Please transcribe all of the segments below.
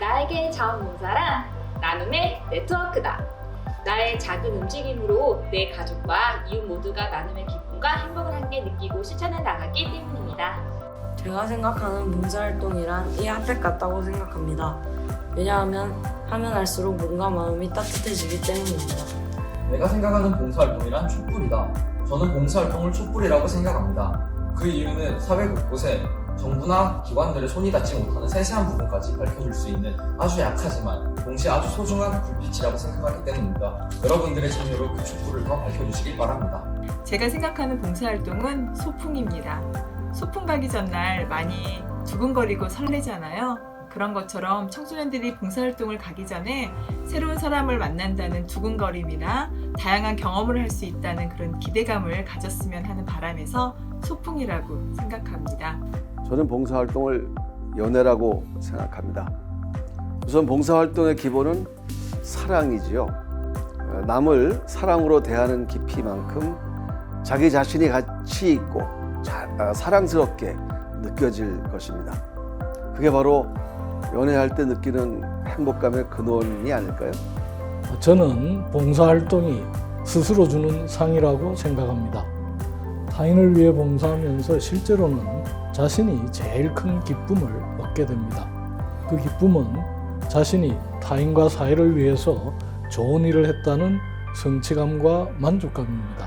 나에게 자원봉사란 나눔의 네트워크다. 나의 작은 움직임으로 내 가족과 이웃 모두가 나눔의 기쁨과 행복을 함께 느끼고 실천해 나가기 때문입니다. 제가 생각하는 봉사활동이란 이 핫팩 같다고 생각합니다. 왜냐하면 하면 할수록 몸과 마음이 따뜻해지기 때문입니다. 내가 생각하는 봉사활동이란 촛불이다. 저는 봉사활동을 촛불이라고 생각합니다. 그 이유는 사회 곳곳에 정부나 기관들의 손이 닿지 못하는 세세한 부분까지 밝혀줄 수 있는 아주 약하지만 동시에 아주 소중한 불빛이라고 생각하기 때문입니다. 여러분들의 참여로 그 촛불을 더 밝혀주시길 바랍니다. 제가 생각하는 봉사활동은 소풍입니다. 소풍 가기 전날 많이 두근거리고 설레잖아요. 그런 것처럼 청소년들이 봉사활동을 가기 전에 새로운 사람을 만난다는 두근거림이나 다양한 경험을 할 수 있다는 그런 기대감을 가졌으면 하는 바람에서 소풍이라고 생각합니다. 저는 봉사활동을 연애라고 생각합니다. 우선 봉사활동의 기본은 사랑이지요. 어, 남을 사랑으로 대하는 깊이만큼 자기 자신이 가치 있고 자- 아, 사랑스럽게 느껴질 것입니다. 그게 바로 연애할 때 느끼는 행복감의 근원이 아닐까요? 저는 봉사활동이 스스로 주는 상이라고 생각합니다. 타인을 위해 봉사하면서 실제로는 자신이 제일 큰 기쁨을 얻게 됩니다. 그 기쁨은 자신이 타인과 사회를 위해서 좋은 일을 했다는 성취감과 만족감입니다.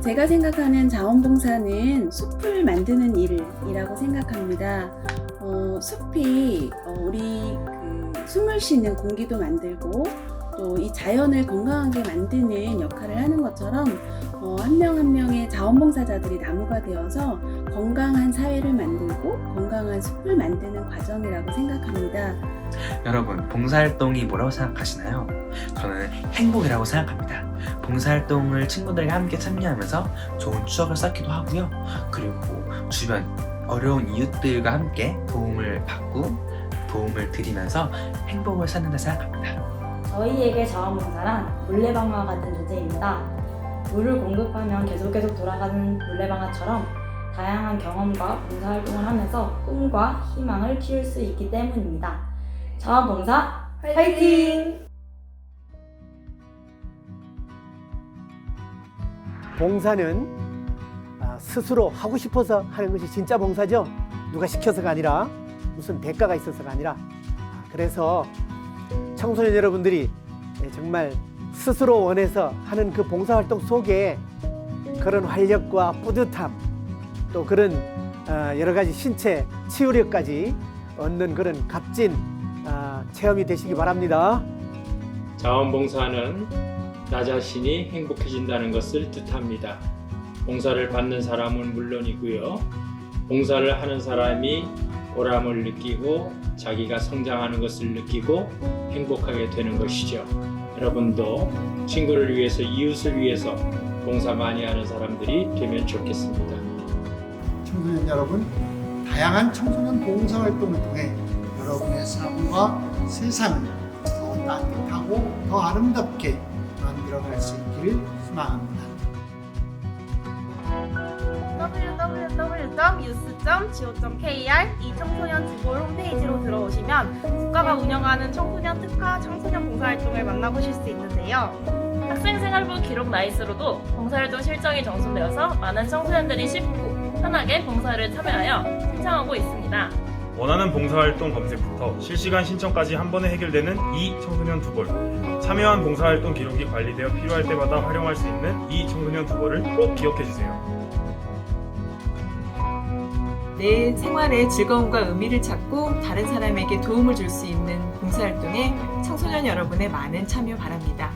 제가 생각하는 자원봉사는 숲을 만드는 일이라고 생각합니다. 어, 숲이 어, 우리 그 숨을 쉬는 공기도 만들고 또 이 자연을 건강하게 만드는 역할을 하는 것처럼 어, 한명한 명의 자원봉사자들이 나무가 되어서 건강한 사회를 만들고 건강한 숲을 만드는 과정이라고 생각합니다. 여러분, 봉사활동이 뭐라고 생각하시나요? 저는 행복이라고 생각합니다. 봉사활동을 친구들과 함께 참여하면서 좋은 추억을 쌓기도 하고요. 그리고 주변 어려운 이웃들과 함께 도움을 받고 도움을 드리면서 행복을 찾는다 생각합니다. 저희에게 자원봉사란 물레방아 같은 존재입니다. 물을 공급하면 계속 계속 돌아가는 물레방아처럼 다양한 경험과 봉사활동을 하면서 꿈과 희망을 키울 수 있기 때문입니다. 자원봉사 화이팅! 봉사는 아, 스스로 하고 싶어서 하는 것이 진짜 봉사죠. 누가 시켜서가 아니라 무슨 대가가 있어서가 아니라 아, 그래서 청소년 여러분들이 예, 정말 스스로 원해서 하는 그 봉사활동 속에 그런 활력과 뿌듯함 또 그런 아, 여러 가지 신체 치유력까지 얻는 그런 값진 아, 체험이 되시기 바랍니다. 자원봉사는 나 자신이 행복해진다는 것을 뜻합니다. 봉사를 받는 사람은 물론이고요. 봉사를 하는 사람이 보람을 느끼고 자기가 성장하는 것을 느끼고 행복하게 되는 것이죠. 여러분도 친구를 위해서 이웃을 위해서 봉사 많이 하는 사람들이 되면 좋겠습니다. 청소년 여러분, 다양한 청소년 봉사 활동을 통해 여러분의 삶과 세상을 더 따뜻하고 더 아름답게 만들어갈 수 있기를 희망합니다. www.youth.go.kr 이 청소년 주골 홈페이지로 들어오시면 국가가 운영하는 청소년 특화 청소년 봉사활동을 만나보실 수 있는데요. 학생생활부 기록 나이스로도 봉사활동 실정이 정돈되어서 많은 청소년들이 쉽고 편하게 봉사를 참여하여 신청하고 있습니다. 원하는 봉사활동 검색부터 실시간 신청까지 한 번에 해결되는 이 청소년 두골 참여한 봉사활동 기록이 관리되어 필요할 때마다 활용할 수 있는 이 청소년 두골을 꼭 기억해주세요. 내 생활의 즐거움과 의미를 찾고 다른 사람에게 도움을 줄 수 있는 봉사활동에 청소년 여러분의 많은 참여 바랍니다.